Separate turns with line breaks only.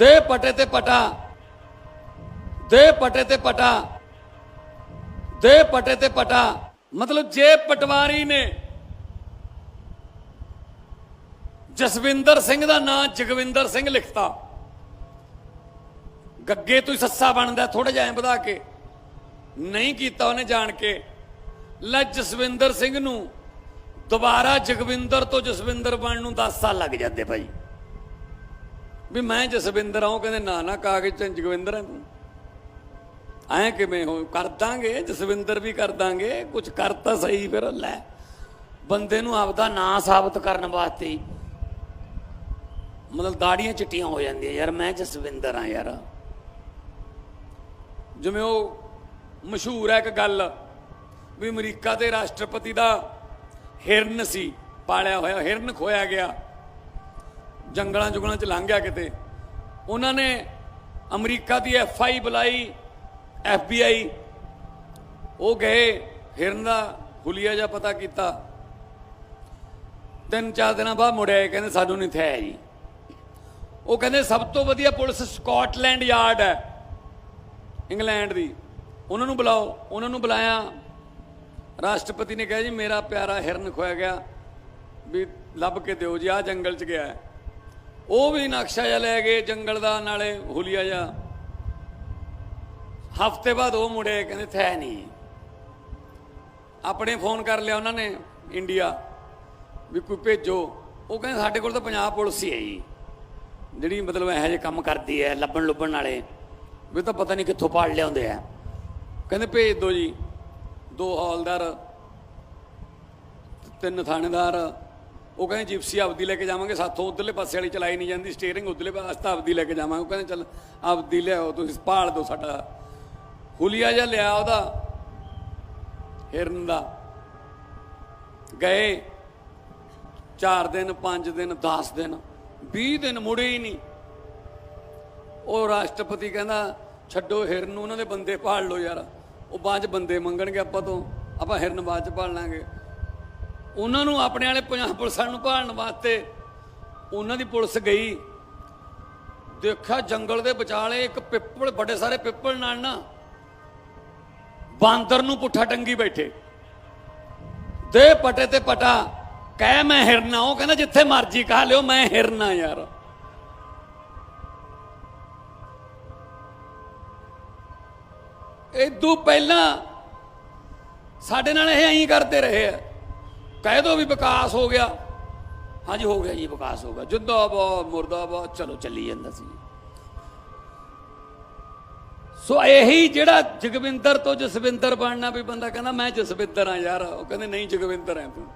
ਦੇ ਪਟੇ ਤੇ ਪਟਾ, ਦੇ ਪਟੇ ਤੇ ਪਟਾ, ਦੇ ਪਟੇ ਤੇ ਪਟਾ। ਮਤਲਬ ਜੇ ਪਟਵਾਰੀ ਨੇ ਜਸਵਿੰਦਰ ਸਿੰਘ ਦਾ ਨਾਂ ਜਗਵਿੰਦਰ ਸਿੰਘ ਲਿਖਤਾ, ਗੱਗੇ ਤੋਂ ਹੀ ਸੱਸਾ ਬਣਦਾ ਥੋੜਾ ਜਿਹਾ ਵਧਾ ਕੇ, ਨਹੀਂ ਕੀਤਾ ਉਹਨੇ ਜਾਣ ਕੇ, ਲੈ ਜਸਵਿੰਦਰ ਸਿੰਘ ਨੂੰ ਦੁਬਾਰਾ ਜਗਵਿੰਦਰ ਤੋਂ ਜਸਵਿੰਦਰ ਬਣਨ ਨੂੰ 10 ਸਾਲ ਲੱਗ ਜਾਂਦੇ ਭਾਈ। ਵੀ ਮੈਂ ਜਸਵਿੰਦਰ ਆਉਂ, ਕਹਿੰਦੇ ਨਾ ਨਾ, ਕਾਗਜ਼ ਤੇ ਜਗਵਿੰਦਰ ਹੈ ਤੂੰ। ਐਂ ਕਿਵੇਂ ਹੋ? ਕਰ ਦਾਂਗੇ, ਜਸਵਿੰਦਰ ਵੀ ਕਰ ਦਾਂਗੇ ਕੁਝ ਕਰ ਤਾਂ ਸਹੀ ਫਿਰ, ਲੈ। ਬੰਦੇ ਨੂੰ ਆਪਦਾ ਨਾਂ ਸਾਬਤ ਕਰਨ ਵਾਸਤੇ ਮਤਲਬ ਦਾੜੀਆਂ ਚਿੱਟੀਆਂ ਹੋ ਜਾਂਦੀਆਂ, ਯਾਰ, ਮੈਂ ਜਸਵਿੰਦਰ ਆ, ਯਾਰ। ਜਿਵੇਂ ਉਹ ਮਸ਼ਹੂਰ ਹੈ ਇੱਕ ਗੱਲ, ਵੀ ਅਮਰੀਕਾ ਦੇ ਰਾਸ਼ਟਰਪਤੀ ਦਾ ਹਿਰਨ ਸੀ, ਪਾਲਿਆ ਹੋਇਆ, ਹਿਰਨ ਖੋਇਆ ਗਿਆ। ਜੰਗਲਾਂ ਜੁਗਲਾਂ ਚ ਲੰਘ ਗਿਆ ਕਿਤੇ। ਉਹਨਾਂ ਨੇ ਅਮਰੀਕਾ ਦੀ ਐਫ ਆਈ ਬੁਲਾਈ, ਐਫ ਬੀ ਆਈ। ਉਹ ਗਏ, ਹਿਰਨ ਦਾ ਹੁਲੀਆ ਜਿਹਾ ਪਤਾ ਕੀਤਾ। ਤਿੰਨ ਚਾਰ ਦਿਨਾਂ ਬਾਅਦ ਮੁੜਿਆ ਕਹਿੰਦੇ ਸਾਨੂੰ ਨਹੀਂ ਥਿਆ ਜੀ। ਉਹ ਕਹਿੰਦੇ ਸਭ ਤੋਂ ਵਧੀਆ ਪੁਲਿਸ ਸਕਾਟਲੈਂਡ ਯਾਰਡ ਹੈ, ਇੰਗਲੈਂਡ ਦੀ। ਉਹਨਾਂ ਨੂੰ ਬੁਲਾਓ। ਉਹਨਾਂ ਨੂੰ ਬੁਲਾਇਆ। ਰਾਸ਼ਟਰਪਤੀ ਨੇ ਕਿਹਾ ਜੀ, ਮੇਰਾ ਪਿਆਰਾ ਹਿਰਨ ਖੋਇਆ ਗਿਆ, ਵੀ ਲੱਭ ਕੇ ਦਿਓ ਜੀ ਆ ਜੰਗਲ ਚ ਗਿਆ ਹੈ। ਉਹ ਵੀ ਨਕਸ਼ਾ ਜਿਹਾ ਲੈ ਗਏ ਜੰਗਲ ਦਾ, ਨਾਲੇ ਹੁਲੀਆ ਜਿਹਾ। ਹਫ਼ਤੇ ਬਾਅਦ ਉਹ ਮੁੜੇ, ਕਹਿੰਦੇ ਥੈ ਨਹੀਂ। ਆਪਣੇ ਫੋਨ ਕਰ ਲਿਆ ਉਹਨਾਂ ਨੇ, ਇੰਡੀਆ, ਵੀ ਕੋਈ ਭੇਜੋ। ਉਹ ਕਹਿੰਦੇ ਸਾਡੇ ਕੋਲ ਤਾਂ ਪੰਜਾਬ ਪੁਲਿਸ ਹੀ ਹੈ ਜੀ। ਜਿਹੜੀ ਮਤਲਬ ਇਹੋ ਜਿਹੇ ਕੰਮ ਕਰਦੀ ਹੈ, ਲੱਭਣ ਲੁੱਭਣ ਵਾਲੇ। ਵੀ ਤਾਂ ਪਤਾ ਨਹੀਂ ਕਿੱਥੋਂ ਪਾੜ ਲਿਆਉਂਦੇ ਆ। ਕਹਿੰਦੇ ਭੇਜ ਦਿਓ ਜੀ। ਦੋ ਹੌਲਦਾਰ, ਤਿੰਨ ਥਾਣੇਦਾਰ ਉਹ ਕਹਿੰਦੇ ਜਿਪਸੀ ਆਪਦੀ ਲੈ ਕੇ ਜਾਵਾਂਗੇ, ਸਾਥੋਂ ਉਧਰਲੇ ਪਾਸੇ ਵਾਲੀ ਚਲਾਈ ਨਹੀਂ ਜਾਂਦੀ ਸਟੀਅਰਿੰਗ ਉਧਰਲੇ ਪਾਸੇ ਤਾਂ ਆਪਦੀ ਲੈ ਕੇ ਜਾਵਾਂਗੇ। ਉਹ ਕਹਿੰਦੇ ਚੱਲ ਆਪਦੀ ਲਿਆਓ, ਤੁਸੀਂ ਭਾਲ ਦਿਓ ਸਾਡਾ। ਹੁਲੀਆ ਜਿਹਾ ਲਿਆ ਉਹਦਾ, ਹਿਰਨ ਦਾ। ਗਏ 4 ਦਿਨ 5 ਦਿਨ 10 ਦਿਨ 20 ਦਿਨ ਮੁੜੇ ਹੀ ਨਹੀਂ। ਉਹ ਰਾਸ਼ਟਰਪਤੀ ਕਹਿੰਦਾ, ਛੱਡੋ ਹਿਰਨ ਨੂੰ, ਉਹਨਾਂ ਦੇ ਬੰਦੇ ਭਾਲ ਲਓ ਯਾਰ। ਉਹ ਬਾਅਦ ਚ ਬੰਦੇ ਮੰਗਣਗੇ ਆਪਾਂ ਤੋਂ, ਆਪਾਂ ਹਿਰਨ ਬਾਅਦ ਚ ਭਾਲ ਲਾਂਗੇ। ਉਹਨਾਂ ਨੂੰ ਆਪਣੇ ਵਾਲੇ ਪੰਜਾਬ ਪੁਲਿਸਾਂ ਨੂੰ ਭਾਲਣ ਵਾਸਤੇ ਉਹਨਾਂ ਦੀ ਪੁਲਿਸ ਗਈ। ਦੇਖਿਆ ਜੰਗਲ ਦੇ ਵਿਚਾਲੇ ਇੱਕ ਪਿੱਪਲ, ਵੱਡੇ ਸਾਰੇ ਪਿੱਪਲ ਨਾਲ ਨਾ ਬਾਂਦਰ ਨੂੰ ਪੁੱਠਾ ਟੰਗੀ ਬੈਠੇ। ਦੇ ਪਟੇ ਤੇ ਪਟਾ, ਕਹਿ ਮੈਂ ਹਿਰਨਾ, ਉਹ ਕਹਿੰਦਾ ਜਿੱਥੇ ਮਰਜ਼ੀ ਕਹਾ ਲਿਓ, ਮੈਂ ਹਿਰਨਾ ਯਾਰ। ਇਹ ਇਦੋਂ ਪਹਿਲਾਂ ਸਾਡੇ ਨਾਲ ਇਹ ਐਂ ਕਰਦੇ ਰਹੇ ਆ। ਕਹਿ ਦੋ ਵੀ ਵਿਕਾਸ ਹੋ ਗਿਆ। ਹਾਂਜੀ, ਹੋ ਗਿਆ ਜੀ, ਵਿਕਾਸ ਹੋ ਗਿਆ। ਜਿੰਦਾਬਾਦ, ਮੁਰਦਾਬਾਦ। ਚਲੋ, ਚੱਲੀ ਜਾਂਦਾ ਸੀ। ਸੋ ਇਹੀ ਜਿਹੜਾ ਜਗਵਿੰਦਰ ਤੋਂ ਜਸਵਿੰਦਰ ਬਣਨਾ ਵੀ ਬੰਦਾ ਕਹਿੰਦਾ, ਮੈਂ ਜਸਵਿੰਦਰ ਆ ਯਾਰ। ਉਹ ਕਹਿੰਦੇ, ਨਹੀਂ, ਜਗਵਿੰਦਰ ਆ ਤੂੰ।